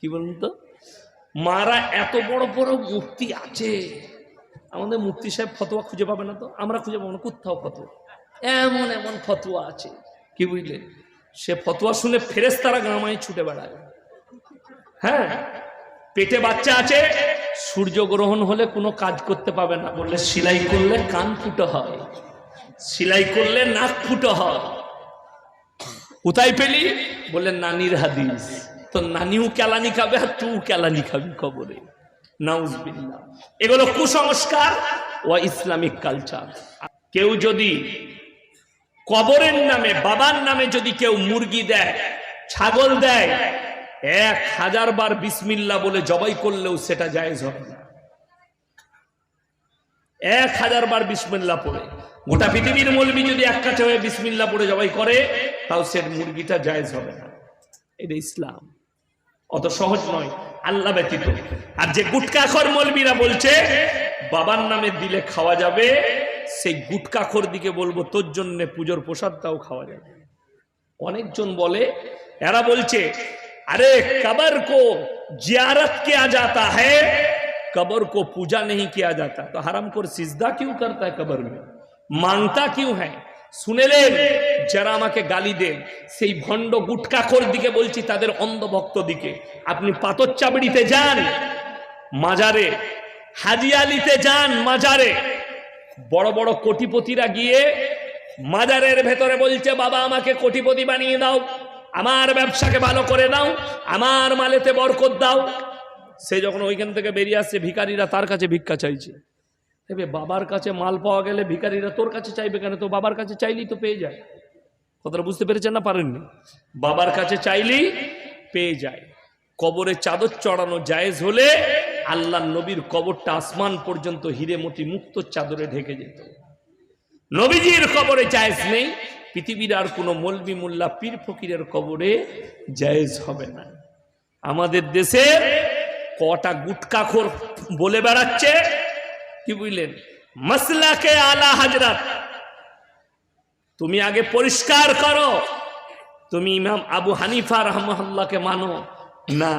কি বলুন তো? মারা এত বড় বড় মূর্তি আছে। আমাদের মুফতি সাহেব ফতোয়া খুঁজে পাবে না তো? আমরা খুঁজে পাবো না, কোথাও ফতোয়া? এমন এমন ফতোয়া আছে। কি বুঝলেন সে ফতোয়া শুনে ফেরেস তারা গামায় ছুটে বেড়ায়। হ্যাঁ? পেটে বাচ্চা আছে, সূর্যগ্রহণ হলে কোনো কাজ করতে পাবে না। বললে, সেলাই করলে কান ফুটো হয়। সেলাই করলে নাক ফুটো হয়। কোথায় পেলি? বললেন নানির হাদিস। তো নানিও কেলানি খাবে আর তুই কেলানি খাবি খবরে নাউজবিল্লাহ। এগুলো কুসংস্কার ও ইসলামিক কালচার। কেউ যদি কবরের নামে, বাবার নামে যদি কেউ মুরগি দেয়, ছাগল দেয়, এক হাজার বার বিসমিল্লা বলে জবাই করলেও সেটা জায়েজ হবে এক হাজার বার বিসমিল্লা পড়ে। গোটা পৃথিবীর মলবি যদি এক কাছে হয়ে বিসমিল্লা পড়ে জবাই করে, তাও সে মুরগিটা জায়েজ হবে না। এটা ইসলাম। অত সহজ নয়, আল্লাহ ব্যতীত। আর যে গুটকাখর মলবিরা বলছে, বাবার নামে দিলে খাওয়া যাবে, সেই গুটকাখর দিকে বলব, তোর জন্য পুজোর প্রসাদটাও খাওয়া যাবে। অনেকজন বলে, এরা বলছে, আরে কবর কো জিয়ারত কিয়া যাতা হ্যাঁ কবর কো পূজা নেই কিয়া যাতা। তো হারাম কর সিজদা কিউ করতা কবর মে? মানতা কিউ হ্যাঁ শুনেলেন, যারা আমাকে গালি দেন, সেই ভণ্ড গুটকাখোর দিকে বলছি তাদের অন্ধভক্ত দিকে। আপনি পাতর চাবড়িতে যান, মাজারে। হাজিয়ালিতে যান, মাজারে। বড় বড় কোটিপতিরা গিয়ে মাজারের ভেতরে বলছে, বাবা, আমাকে কোটিপতি বানিয়ে দাও, আমার ব্যবসাকে ভালো করে দাও, আমার মালেতে বরকত দাও। সে যখন ওইখান থেকে বেরিয়ে আসছে, ভিখারিরা তার কাছে ভিক্ষা চাইছে। এবে বাবার কাছে মাল পাওয়া গেলে ভিখারিরা তোর কাছে চাইবে কেন? তো বাবার কাছে চাইলেই তো পেয়ে যায়। কথাটা বুঝতে পেরেছেন না? পারেননি। বাবার কাছে চাইলেই পেয়ে যায়। কবরে চাদর চড়ানো জায়েজ হলে আল্লাহ নবীর কবরটা আসমান পর্যন্ত হিরে হিরেমতি মুক্ত চাদরে ঢেকে যেত। নবীজির কবরে জায়েজ নেই। পৃথিবীর আর কোনো মলবি মোল্লা পীর ফকিরের কবরে জায়েজ হবে না। আমাদের দেশে কটা গুটকাখোর বলে বেড়াচ্ছে। কি বুঝলেন? মাসলাকে আলা হাজরাত। তুমি আগে পরিষ্কার করো। তুমি ইমাম আবু হানিফা রহমহল্লাকে মানো, না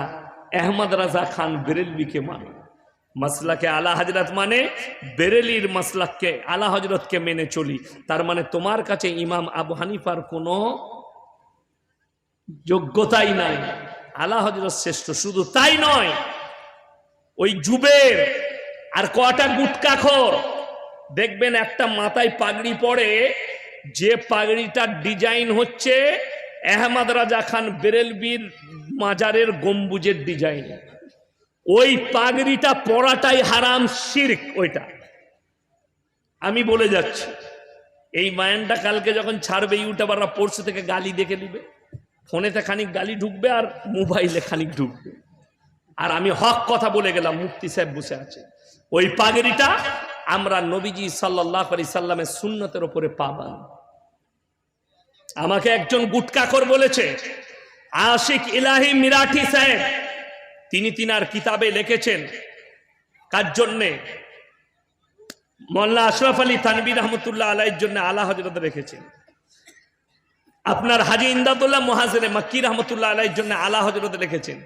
আহমদ রাজা খান বেরেলবিকে মানো। মাসলাকে আলা হজরত মানে বেরেলির মাসলাককে, আলা হজরতকে মেনে চলি। তার মানে তোমার কাছে ইমাম আবু হানিফার কোনো যোগ্যতাই নাই। আলা হজরত শ্রেষ্ঠ, শুধু তাই নয়, ওই যুবের আর কটা গুটকাখর দেখবেন একটা মাথায় পাগড়ি পরে, যে পাগড়িটার ডিজাইন হচ্ছে আহমদ রাজা খান বেরেলবির মাজারের গম্বুজের ডিজাইন। ওই পাগড়িটা পরাটাই হারাম শির্ক ওইটা। আমি বলে যাচ্ছি, এই মায়ানটা কালকে যখন ছাড়বে ইউটিউবাররা পরশু থেকে গালি দেখে নিবে ফোনেতে খানিক গালি ঢুকবে আর মোবাইলে খানিক ঢুকবে। আর আমি হক কথা বলে গেলাম, মুফতি সাহেব বসে আছে। ওই পাগড়িটা আমরা নবীজি সাল্লাহ আলি সাল্লামের সুন্নতের ওপরে পাবান আমাকে একজন গুটকাকর বলেছে, আশিক ইলাহি মিরাঠি সাহেব। তিনি তিনার কিতাবে লিখেছেন, কার জন্যে? মোল্লা আশরাফ আলী তানবির রহমতুল্লাহ আলাইয়ের জন্য আলা হজরত রেখেছেন। আপনার হাজি ইন্দাদুল্লাহ মহাজেরে মাক্কি রহমতুল্লাহ আলাইয়ের জন্য আলা হজরত রেখেছেন।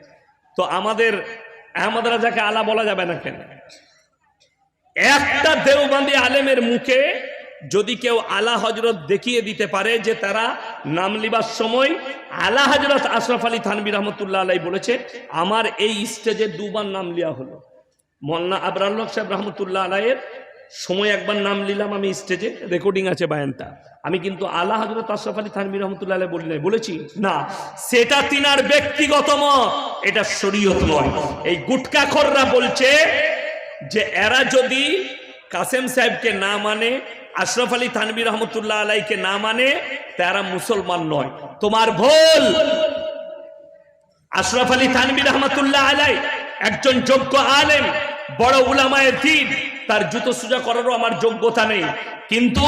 তো আমাদের আহমদ রাজাকে আলা বলা যাবে না কেন? একটা দেওবন্দি আলেমের মুখে যদি কেউ আলা হজরত দেখিয়ে দিতে পারে যে তারা নাম লিবার সময় আলা হজরত আশরাফ আলী থানবি রহমতুল্লাহ আলাই বলেছে, আমার এই স্টেজে দুবার নাম লিয়া হলো। মল্লা আবরাল্লক সাহেব রহমতুল্লাহ আলাইয়ের সময় একবার নাম নিলাম আমি স্টেজে রেকর্ডিং আছে বায়ানটা। আমি কিন্তু আলা হজরত আশরাফ আলী থানবি রহমতুল্লাহ বলি নাই, বলেছি, না, সেটা তিনার ব্যক্তিগত মত, এটা শরীয়ত নয় এই গুটকাখররা বলছে যে এরা যদি কাসেম সাহেবকে না মানে আশরফ আলী থানবি রহমতুল্লাহ আলাইকে না মানে তারা মুসলমান নয়। তোমার ভুল। আশরফ আলী থানবি রহমতুল্লাহ আলাই একজন যোগ্য আলেম, বড় উলামায়ের দিন, তার জুতো সুজা করারও আমার যোগ্যতা নেই। কিন্তু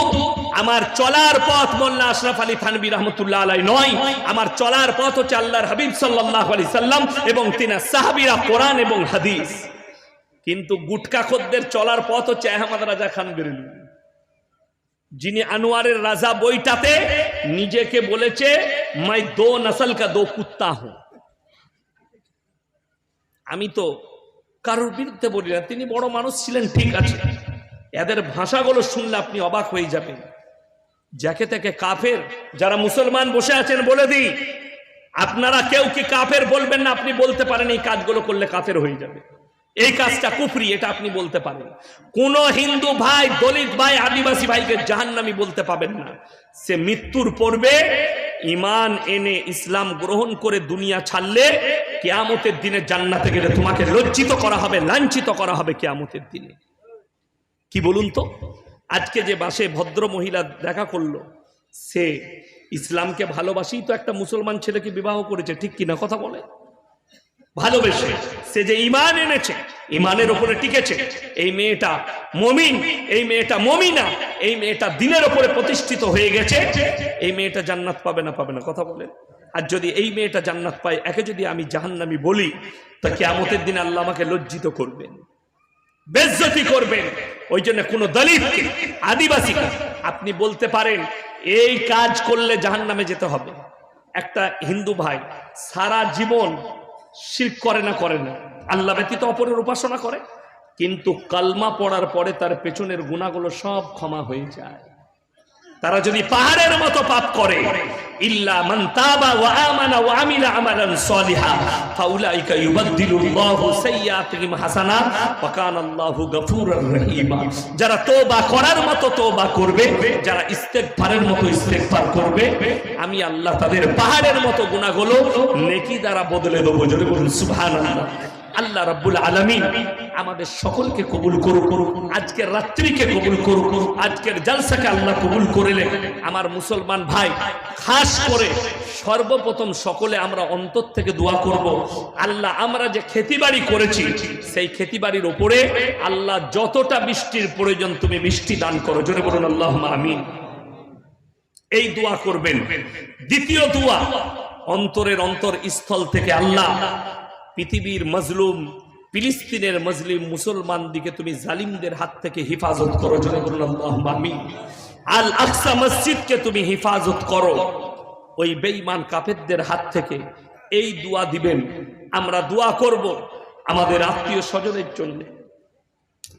আমার চলার পথ মোল্লা আশরাফ আলী থানবি রহমতুল্লাহ আলাই নয়। আমার চলার পথ হচ্ছে আল্লাহর হাবিব সাল্লাহ আলি সাল্লাম এবং তিনা সাহাবিরা কোরআন এবং হাদিস। কিন্তু গুটকাখদ্দের চলার পথ হচ্ছে আহমদ রাজা খান বেরেলি। যিনি আনোয়ারের রাজা বইটাতে নিজেকে বলেছে, মাই দো নসল কা দো কুত্তা হুঁ। আমি তো কারোর বিরুদ্ধে বলি না, তিনি বড় মানুষ ছিলেন, ঠিক আছে। এদের ভাষাগুলো শুনলে আপনি অবাক হয়ে যাবেন। যাকে তাকে কাফের, যারা মুসলমান বসে আছেন, বলে দিই, আপনারা কেউ কি কাফের বলবেন না, আপনি বলতে পারেন এই কাজগুলো করলে কাফের হয়ে যাবে। এই কাজটা কুফরি, এটা আপনি বলতে পারেন। কোন হিন্দু ভাই, দলিত ভাই, আদিবাসী ভাইকে জাহান্নামি বলতে পাবেন না। সে মৃত্যুর পূর্বে ইমান এনে ইসলাম গ্রহণ করে দুনিয়া ছাড়লে কেয়ামতের দিনে জান্নাতে গেলে তোমাকে লজ্জিত করা হবে, লাঞ্ছিত করা হবে কেয়ামতের দিনে। কি বলুন তো? আজকে যে বাসে ভদ্র মহিলা দেখা করল, সে ইসলামকে ভালোবাসি তো একটা মুসলমান ছেলেকে বিবাহ করেছে, ঠিক কিনা কথা বলে? ভালোবেসে। সে যে ইমান এনেছে ইমানের উপরে টিকেছে, এই মেয়েটা মমিন, এই মেয়েটা মমিনা, এই মেয়েটা দিনের উপরে প্রতিষ্ঠিত হয়ে গেছে। এই মেয়েটা জান্নাত পাবে না পাবে না, কথা বলেন। আর যদি এই মেয়েটা জান্নাত পায়, একে যদি আমি জাহান্নামি বলি, তা কেয়ামতের দিন আল্লাহ আমাকে লজ্জিত করবেন, বেজ্জতি করবেন। ওই জন্য কোন দলিতকে আদিবাসীকে আপনি বলতে পারেন, এই কাজ করলে জাহান নামে যেতে হবে। একটা হিন্দু ভাই সারা জীবন শির করে না করে না। আল্লাহ ব্যতীত অপরের উপাসনা করে। কিন্তু কালমা পড়ার পরে তার পেছনের গুণাগুলো সব ক্ষমা হয়ে যায়। তারা যদি পাহাড়ের মতো পাপ করে, ইল্লা মান তাবা ওয়া আমানা ওয়া আমিলা আমালান যারা তওবা করার মতো তওবা করবে করবে, আমি আল্লাহ তাদের পাহাড়ের মতো গুনাহগুলো নেকি দ্বারা বদলে দেবো। জোরে বলুন সুবহানাল্লাহ। আল্লাহ রাব্বুল আলামিন আমাদের সকলকে কবুল করুক। আজকের রাত্রিকে কবুল করুক। আজকের জালসাকে আল্লাহ কবুল করিলেন আমার মুসলমান ভাই, খাস করে সর্বপ্রথম সকলে আমরা অন্তর থেকে দোয়া করব। আল্লাহ, আমরা যে খেতিবাড়ি করেছি, সেই খেতিবাড়ির ওপরে আল্লাহ যতটা বৃষ্টির প্রয়োজন তুমি বৃষ্টি দান করো। জোরে বলুন আল্লাহ আমিন। এই দোয়া করবেন। দ্বিতীয় দোয়া, অন্তরের অন্তর স্থল থেকে আল্লাহ পৃথিবীর মজলুম, ফিলিস্তিনের মজলিম মুসলমান দিকে তুমি জালিমদের হাত থেকে হেফাজত করো আল্লাহ আল আকসা মসজিদকে তুমি হেফাজত করো। ওই বেঈমান কাফেরদের হাত থেকে এই দোয়া দিবেন। আমরা দোয়া করব আমাদের আত্মীয় স্বজনের জন্য।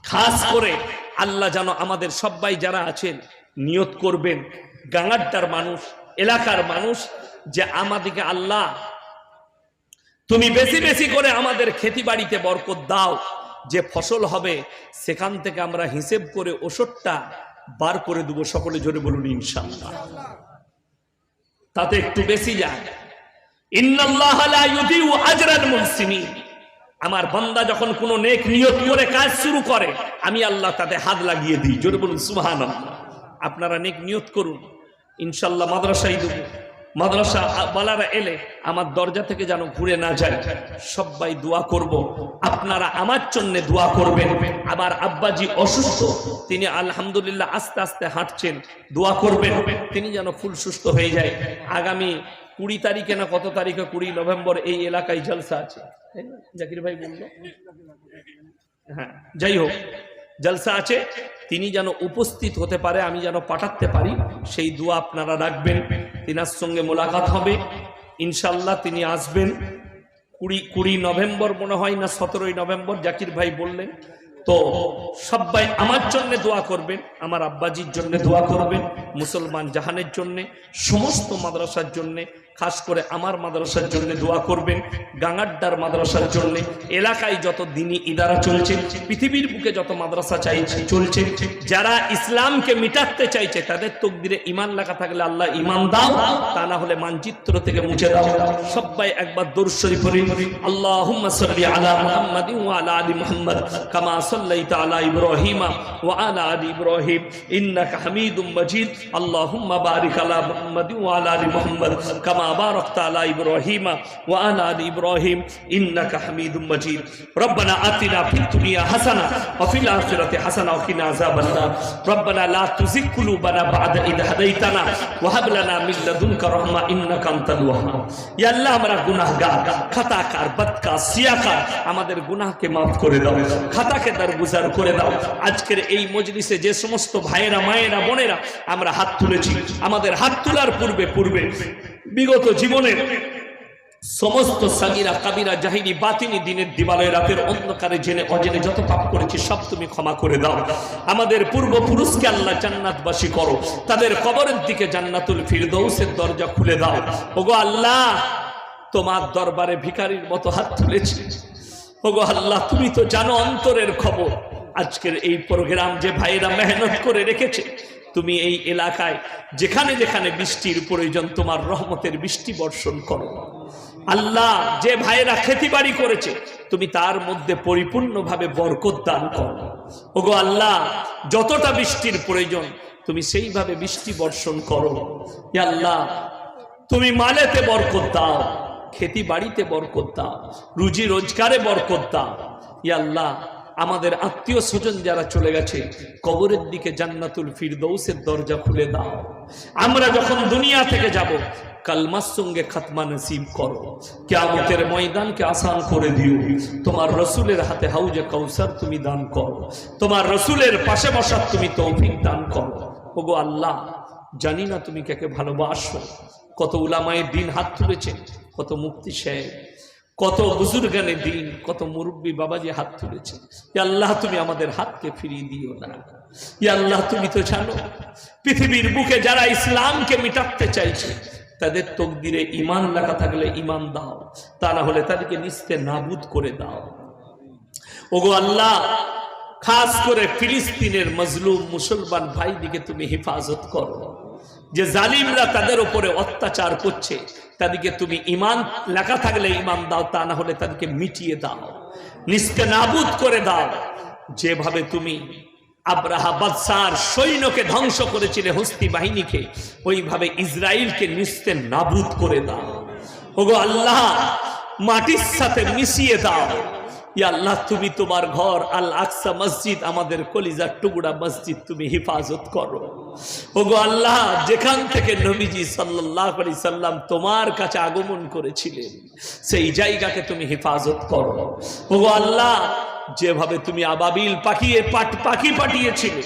খাস করে আল্লাহ যেন আমাদের সবাই যারা আছেন, নিয়ত করবেন। গাঙাড্ডার মানুষ, এলাকার মানুষ, যে আমাদিকে আল্লাহ তুমি বেশি বেশি করে আমাদের খেতি বাড়িতে বরকত দাও। যে ফসল হবে, সেখান থেকে আমরা হিসেব করে ওষুধটা বার করে দেবো। সকলে জোরে বলুন ইনশাল্লাহ তাতে একটু বেশি যায়। আমার বান্দা যখন কোনো নেক নিয়ত করে কাজ শুরু করে, আমি আল্লাহ তাতে হাত লাগিয়ে দিই। জোরে বলুন, সুবহানাল্লাহ। আপনারা নেক নিয়ত করুন। ইনশাল্লাহ মাদ্রাসায় দেবো। মাদ্রাসা বালারা এলে আমার দরজা থেকে যেন ঘুরে না যায়। সবাই দোয়া করব। আপনারা আমার জন্য দোয়া করবেন। আমার আব্বাজি অসুস্থ, তিনি আলহামদুলিল্লাহ আস্তে আস্তে হাঁটছেন। দোয়া করবেন, তিনি যেন ফুল সুস্থ হয়ে যায়। আগামী কুড়ি তারিখে না কত তারিখে? কুড়ি নভেম্বর এই এলাকায় জলসা আছে? জাকির ভাই বলল। হ্যাঁ যাই হোক। জলসা আছে, তিনি যেন উপস্থিত হতে পারে, আমি যেন পাঠাতে পারি, সেই দোয়া আপনারা রাখবেন। তিনার সঙ্গে মোলাকাত হবে। ইনশাল্লাহ তিনি আসবেন। কুড়ি কুড়ি নভেম্বর মনে হয় না, সতেরোই নভেম্বর, জাকির ভাই বললেন। তো সবাই আমার জন্য দোয়া করবেন, আমার আব্বাজির জন্য দোয়া করবেন, মুসলমান জাহানের জন্য, সমস্ত মাদ্রাসার জন্য খাস করে আমার মাদ্রাসার জন্য দোয়া করবেন গাঙ্গাড্ডার মাদ্রাসার জন্য। এলাকায় যত দিনই ইদারা চলছে, পৃথিবীর বুকে যত মাদ্রাসা চাইছে চলছে, যারা ইসলামকে মিটাতে চাইছে, তাদের তকদিরে ইমান লেখা থাকলে আল্লাহ ইমান দাও, তা না হলে মানচিত্র থেকে মুছে দাও। সবাই একবার দূর শরীফ পড়ি সাল্লি আলা মুহাম্মাদ আলা আলি মুহাম্মাদ, কামা সাল্লাইতা আলা ইব্রাহিম ওয়া আলা আলি ইব্রাহিম, ইন্নাকা হামিদুম মাজিদ। আল্লাহুম্মা বারিক আলা মুহাম্মাদ ওয়া আলা আলি মুহাম্মাদ, কামা বারাকতা আলা ইব্রাহিম ওয়া আলা আলি ইব্রাহিম ইন্নাকা হামিদুম মাজিদ ربنا آتنا في الدنيا حسنة وفي الآخرة حسنة وقنا عذاب النار ربنا لا تزغ قلوبنا بعد إذ هديتنا وهب لنا من لدنك رحمة إنك أنت الوهاب يا الله আমরা গুনাহগার খাতাকার বদকার সিয়াকার আমাদের গুনাহকে মাফ করে দাও খাতাকে দরগুজার করে দাও আজকের এই মজলিসে যে সমস্ত ভাইয়েরা মায়েরা বোনেরা আমরা হাত তুলেছি আমাদের হাত তোলার পূর্বে পূর্বে বিগত জীবনের সমস্ত সাগিরা, কাবিরা জাহিরি বাতিনি দিনের দিবালয় রাতের অন্ধকারে জেনে অজেনে যত পাপ করেছি, সব তুমি ক্ষমা করে দাও। আমাদের পূর্বপুরুষকে আল্লাহ জান্নাতবাসী করো। তাদের কবরের দিকে জান্নাতুল ফিরদৌসের দরজা খুলে দাও। ওগো আল্লাহ, তোমার দরবারে ভিখারির মতো হাত তুলেছি। ওগো আল্লাহ, তুমি তো জানো অন্তরের খবর। আজকের এই প্রোগ্রাম যে ভাইরা মেহনত করে রেখেছে তুমি এই এলাকায় যেখানে যেখানে বৃষ্টির প্রয়োজন, তোমার রহমতের বৃষ্টি বর্ষণ করো। আল্লাহ যে ভাইয়েরা খেতি বাড়ি করেছে, তুমি তার মধ্যে পরিপূর্ণভাবে বরকত দান করো। ওগো আল্লাহ, যতটা বৃষ্টির প্রয়োজন, তুমি সেইভাবে বৃষ্টি বর্ষণ করো। আল্লাহ, তুমি মালেতে বরকত দাও খেতি বাড়িতে বরকত দাও, রুজি রোজগারে বরকত দাও। আল্লাহ আমাদের আত্মীয় স্বজন যারা চলে গেছে, কবরের দিকে জান্নাতুল ফিরদৌসের দরজা খুলে দাও। আমরা যখন দুনিয়া থেকে যাব, কালমার সঙ্গে খাতমা নসিব করো। কেয়ামতের ময়দানকে আসান করে দিও। তোমার রসুলের হাতে হাউজে কৌসার তুমি দান করো। তোমার রসুলের পাশে বসার তুমি তৌফিক দান করো। ওগো আল্লাহ, জানি না তুমি কাকে ভালোবাসো। কত উলামায়ের দিন হাত তুলেছে কত মুক্তি সাহেব। কত বুজুর্গানে দিন, কত মুরব্বী বাবাজি হাত তুলেছে আল্লাহ, তুমি আমাদের হাতকে ফিরিয়ে দিও না। আল্লাহ, তুমি তো জানো, পৃথিবীর বুকে যারা ইসলামকে মিটাতে চাইছে, তাদের তকদিরে ইমান লেখা থাকলে ইমান দাও, তা না হলে তাদেরকে নিস্তে নাবুদ করে দাও। ওগো আল্লাহ, খাস করে ফিলিস্তিনের মজলুম মুসলমান ভাই দিকে তুমি হেফাজত করো। যে জালিমরা তাদের উপরে অত্যাচার করছে, তাদেরকে তুমি ইমান লেখা থাকলে ইমান দাও, তা না হলে তাদেরকে মিটিয়ে দাও নিস্তে নাবুদ করে দাও। যেভাবে তুমি আব্রাহা সৈন্যকে ধ্বংস করেছিলে হস্তি বাহিনীকে, ওইভাবে ইসরায়েলকে নিস্তে নাবুদ করে দাও। ওগো আল্লাহ, মাটির সাথে মিশিয়ে দাও। আল্লাহ, তুমি তোমার ঘর আল আকসা মসজিদ, আমাদের কলিজার টুকরা মসজিদ তুমি হেফাজত করো। ওগো আল্লাহ, যেখান থেকে নবীজি সাল্লাহ আলি সাল্লাম তোমার কাছে আগমন করেছিলেন, সেই জায়গাকে তুমি হেফাজত করো। ওগো আল্লাহ, যেভাবে তুমি আবাবিল পাঠিয়ে পাট পাখি পাঠিয়েছিলে,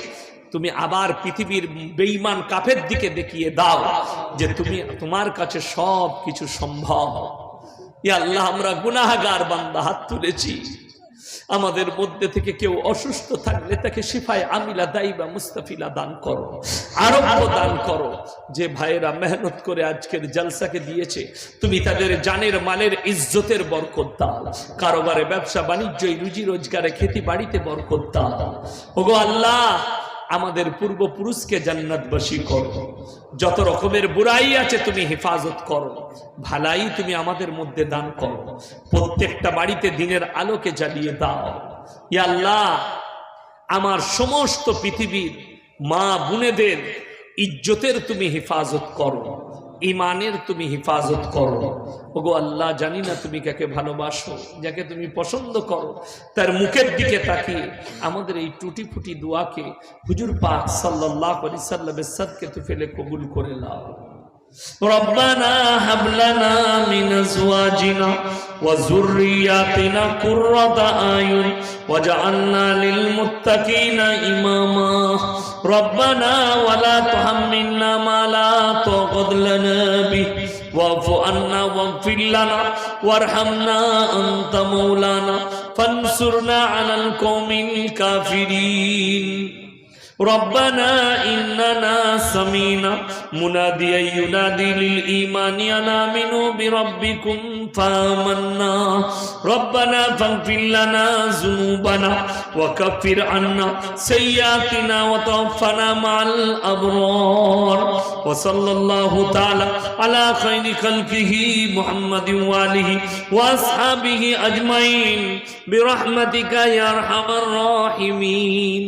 তুমি আবার পৃথিবীর বেইমান কাফের দিকে দেখিয়ে দাও যে তুমি তোমার কাছে সব কিছু সম্ভব। আল্লাহ, আমরা গুনাহগার বান্দা, হাত তুলেছি। আমাদের মধ্যে থেকে কেউ অসুস্থ থাকলে তাকে শিফায় আমিলা দাইবা মুস্তাফিলা দান করো, আরোগ্য দান করো। যে ভাইয়েরা মেহনত করে আজকের জলসাকে দিয়েছে, তুমি তাদের জানের মালের ইজ্জতের বরকত দাও। কারোবারে ব্যবসা বাণিজ্য রুজি রোজগারে খেতি বাড়িতে বরকত দাও। ওগো আল্লাহ আমাদের পূর্বপুরুষকে জান্নাতবাসী করো। যত রকমের বুড়াই আছে তুমি হেফাজত করো। ভালাই তুমি আমাদের মধ্যে দান করো। প্রত্যেকটা বাড়িতে দিনের আলোকে জ্বালিয়ে দাও। ইয়াল্লাহ আমার সমস্ত পৃথিবীর মা বোনেদের ইজ্জতের তুমি হেফাজত করো। ইমানের তুমি হেফাজত করো ওগো আল্লাহ জানি না তুমি কাকে ভালোবাসো যাকে তুমি পছন্দ করো তার মুখের দিকে তাকিয়ে আমাদের এই টুটি ফুটি দোয়াকে হুজুর পাক সাল্লাহ আলি সাল্লামের সাদকে তু ফেলে কবুল করে লাও ربنا هب لنا من ازواجنا وذرياتنا قرة اعين واجعلنا للمتقين اماما ربنا ولا تحملنا ما لا طاقة لنا به واعف عنا واغفر لنا وارحمنا انت مولانا فانصرنا على القوم الكافرين ربنا إننا سمينا مناديا ينادي للإيمان أن آمنوا بربكم فآمنا ربنا فاغفر لنا ذنوبنا وكفر عنا سيئاتنا وتوفنا مع الأبرار وصلى الله تعالى على خير خلقه محمد وآله وأصحابه أجمعين برحمتك يا أرحم الراحمين